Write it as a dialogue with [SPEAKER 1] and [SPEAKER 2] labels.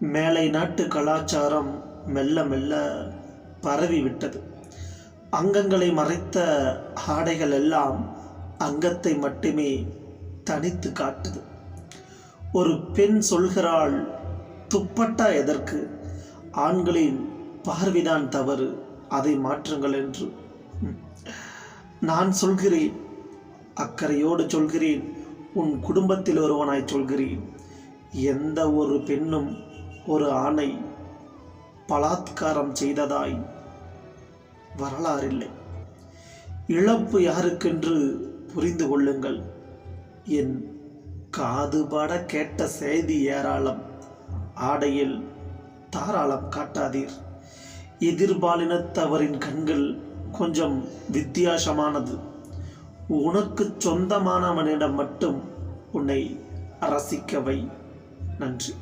[SPEAKER 1] மேலை நாட்டு கலாச்சாரம் மெல்ல மெல்ல பரவிவிட்டது அங்கங்களை மறைத்த ஆடைகள் எல்லாம் அங்கத்தை மட்டுமே தனித்து காட்டுது. ஒரு பெண் சொல்கிறாள் துப்பட்டா எதற்கு? ஆண்களின் பார்வைதான் தவறு அதை மாற்றுங்கள் என்று. நான் சொல்கிறேன் அக்கறையோடு சொல்கிறேன் உன் குடும்பத்தில் ஒருவனாய் சொல்கிறேன். எந்த ஒரு பெண்ணும் ஒரு ஆணை பலாத்காரம் செய்ததாய் வரலாறில்லை. இழப்பு யாருக்கென்று புரிந்து கொள்ளுங்கள். என் காதுபட கேட்ட செய்தி ஏராளம். ஆடையில் தாராளம் காட்டாதீர். எதிர்பாலினத்தவரின் கண்கள் கொஞ்சம் வித்தியாசமானது. உனக்கு சொந்தமானவனிடம் மட்டும் உன்னை ரசிக்கவை. நன்றி.